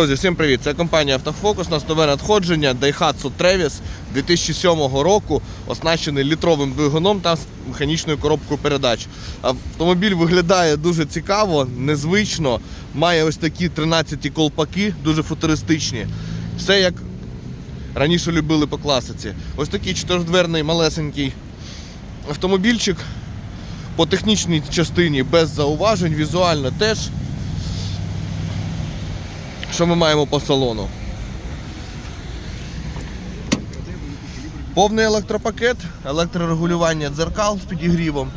Друзі, всім привіт! Це компанія Автофокус. У нас нове надходження Daihatsu Travis 2007 року, оснащений літровим двигуном та механічною коробкою передач. Автомобіль виглядає дуже цікаво, незвично. Має ось такі 13 колпаки, дуже футуристичні. Все як раніше любили по класиці. Ось такий чотиридверний малесенький автомобільчик. По технічній частині без зауважень, візуально теж. Що ми маємо по салону? Повний електропакет, електрорегулювання дзеркал з підігрівом.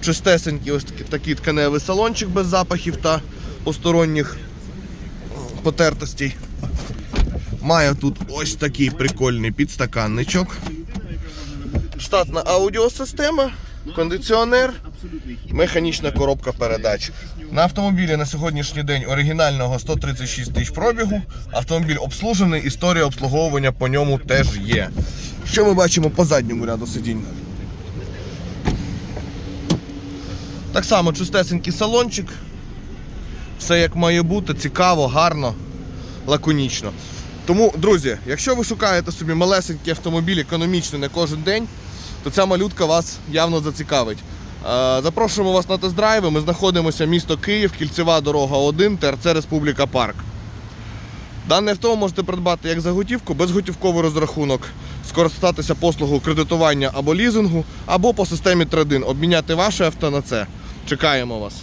Чистесенький ось такий, тканевий салончик без запахів та посторонніх потертостей. Має тут ось такий прикольний підстаканничок. Штатна аудіосистема, кондиціонер, механічна коробка передач. На автомобілі на сьогоднішній день оригінального 136 тисяч пробігу. Автомобіль обслужений, історія обслуговування по ньому теж є. Що ми бачимо по задньому ряду сидінь? Так само чистесенький салончик. Все як має бути, цікаво, гарно, лаконічно. Тому, друзі, якщо ви шукаєте собі малесенький автомобіль економічний на кожен день, то ця малютка вас явно зацікавить. Е, Запрошуємо вас на тест-драйви. Ми знаходимося місто Київ, кільцева дорога 1, ТРЦ Республіка Парк. Дане авто ви можете придбати як за готівку, безготівковий розрахунок, скористатися послугою кредитування або лізингу, або по системі трейдин обміняти ваше авто на це. Чекаємо вас.